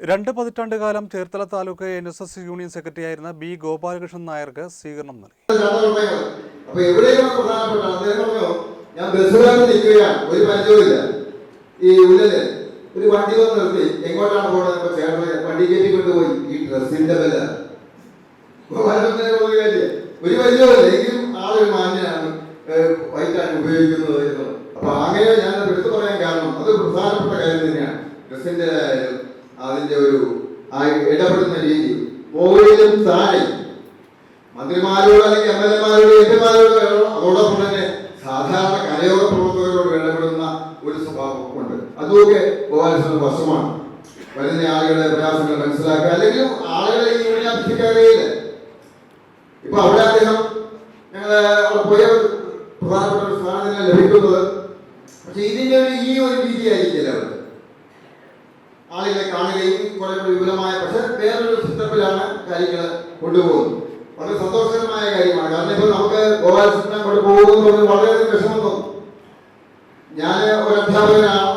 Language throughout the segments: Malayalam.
രണ്ട് പതിറ്റാണ്ട് കാലം Cherthala taluk N S S union സെക്രട്ടറിയായിരുന്ന ബി ഗോപാലകൃഷ്ണൻ നായർക്ക് സ്വീകരണം നൽകി. അപ്പൊ എവിടെയാണ് പ്രധാനപ്പെട്ട? അദ്ദേഹം ഞാൻ ബസ്സുകാരൻ നിൽക്കുകയാണ് ഒരു പരിചയമില്ല ഈ ഉള്ളിൽ ഒരു വണ്ടി വന്ന് നിർത്തി. എങ്ങോട്ടാണ് പോകുന്നത് ചേട്ടന് വണ്ടി കയറ്റി കൊണ്ടുപോയി ഈ ഡ്രസ്സിന്റെ വില. ഒരു പരിചയമില്ല എങ്കിലും ആളൊരു മാന്യനാണ് വൈറ്റാണ് ഉപയോഗിക്കുന്നത് എന്നുള്ളത് അപ്പൊ അങ്ങനെ ഞാൻ എടുത്തു പറയാൻ കാരണം അത് പ്രധാനപ്പെട്ട കാര്യം തന്നെയാണ്. ഡ്രസ്സിന്റെ അതിന്റെ ഒരു ഇടപെടുന്ന രീതി മുകളിലും താഴെ മന്ത്രിമാരോട് അല്ലെങ്കിൽ എം എൽ എമാരോട് എം പിമാരോട് അതോടൊപ്പം തന്നെ സാധാരണ കലയോര പ്രവർത്തകരോട് ഇടപെടുന്ന ഒരു സ്വഭാവം ഉണ്ട് അതുമൊക്കെ ഗോപാലകൃഷ്ണൻ വശമാണ്. വരുന്ന ആളുകളുടെ പ്രയാസങ്ങൾ മനസ്സിലാക്കുക. അല്ലെങ്കിൽ ആളുകളെ ഈ യൂണിയൻ അഭ്യസിക്കാറിയില്ല ഇപ്പൊ അവിടെ അദ്ദേഹം ഞങ്ങൾ അവിടെ പോയ പ്രധാനപ്പെട്ട ഒരു സ്ഥാനം തന്നെ ലഭിക്കുന്നത്. പക്ഷെ ഇതിന്റെ ഒരു ഈ ഒരു രീതിയായിരിക്കില്ല അവിടെ. ആളുകളെ കാണുകയും കുറെ വിപുലമായ പക്ഷേ വേറൊരു സിസ്റ്റത്തിലാണ് കാര്യങ്ങൾ കൊണ്ടുപോകുന്നത്. വളരെ സന്തോഷകരമായ കാര്യമാണ്. കാരണം ഇപ്പൊ നമുക്ക് സിസ്റ്റം കൊണ്ട് പോകുന്നത് വളരെയധികം വിഷമം തോന്നും. ഞാൻ ഒരു അധ്യാപകനാണ്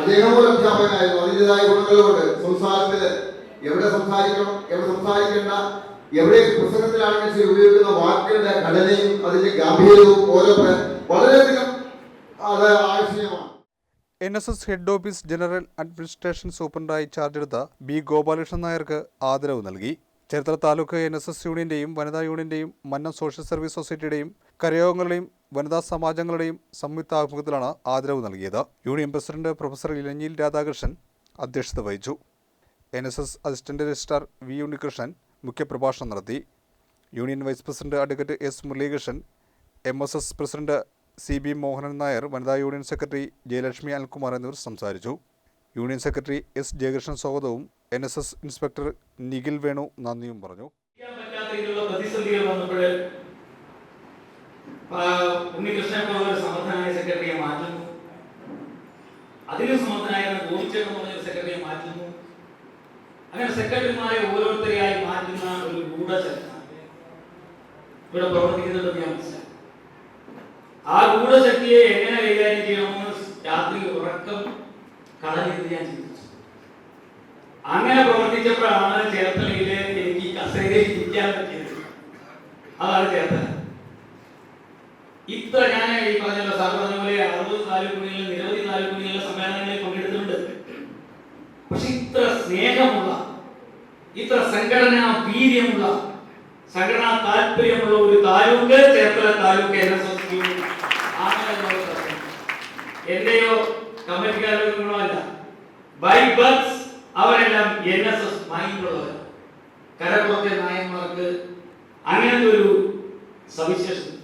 അദ്ദേഹം ഒരു അധ്യാപകനായിരുന്നു. അതിന്റെതായ ഗുണങ്ങളുണ്ട് സംസാരത്തിൽ എവിടെ സംസാരിക്കണം എവിടെ സംസാരിക്കേണ്ട എവിടെ പുസ്തകത്തിലാണെങ്കിൽ ശരി ഉപയോഗിക്കുന്ന വാക്കുകളുടെ ഘടനയും അതിന്റെ ഗാംഭീര്യവും ഓരോ വളരെയധികം അത് N S S head office general administration സൂപ്രണ്ടായി charge എടുത്ത ബി ഗോപാലകൃഷ്ണൻ നായർക്ക് ആദരവ് നൽകി. Cherthala taluk N S S യൂണിയന്റെയും വനിതാ യൂണിയന്റെയും മന്നം സോഷ്യൽ സർവീസ് സൊസൈറ്റിയുടെയും കരയോഗങ്ങളുടെയും വനിതാ സമാജങ്ങളുടെയും സംയുക്ത ആഭിമുഖ്യത്തിലാണ് ആദരവ് നൽകിയത്. Union president professor Elanjil Radhakrishnan അധ്യക്ഷത വഹിച്ചു. N S S assistant registrar V Unnikrishnan മുഖ്യപ്രഭാഷണം നടത്തി. Union vice president advocate S Muralikrishnan M S S president C B Mohanan Nair വനിതാ യൂണിയൻ സെക്രട്ടറി ജയലക്ഷ്മി അനിൽകുമാർ എന്നിവർ സംസാരിച്ചു. യൂണിയൻ സെക്രട്ടറി എസ് ജയകൃഷ്ണൻ സ്വാഗതവും N S S inspector Nikhil Venu നന്ദിയും പറഞ്ഞു. പ്രതിസന്ധികൾ വന്നപ്പോൾ അങ്ങനെ സെക്രട്ടറിമാരെ ഓരോരുത്തരെയായി മാറ്റുന്ന ഒരു ഗൂഢശക്തി ഇവിടെ പ്രവർത്തിക്കുന്നുണ്ടെന്ന് ഞാൻ മനസ്സിലാക്കി ആ ഗൂഢശക്തിയെ എങ്ങനെ കൈകാര്യം ചെയ്യണമെന്ന് രാത്രി ഉറക്കം കളഞ്ഞിരുന്ന് ഞാൻ ചിന്തിച്ചു. അങ്ങനെ പ്രവർത്തിച്ചപ്പോഴാണ് ചേർത്തലയിലെ എനിക്ക് കസേരയിൽ ഇരിക്കാൻ പറ്റിയത്. അതാണ് ചേർത്തല. ഇത്ര ഞാൻ ഈ പറഞ്ഞല്ലോ സാർ പറഞ്ഞ പോലെ അറുപത് താലൂക്കുകളിൽ നിരവധി താലൂക്കുകളിലെ സമ്മേളനങ്ങളിൽ പങ്കെടുത്തിട്ടുണ്ട്. പക്ഷെ ഇത്ര സ്നേഹമുള്ള ഇത്ര സംഘടനാ വീര്യമുള്ള സംഘടനാ താല്പര്യമുള്ള ഒരു താലൂക്ക് ചേർത്തല താലൂക്ക് എൻ എസ് എന്റെയോ കമ്മിറ്റിക്കാരുടെ ഗുണമല്ല. ബൈ ബർത്ത് അവരെല്ലാം എൻ എസ് എസ് കരപ്പുറത്തെ അങ്ങനത്തെ ഒരു സവിശേഷത.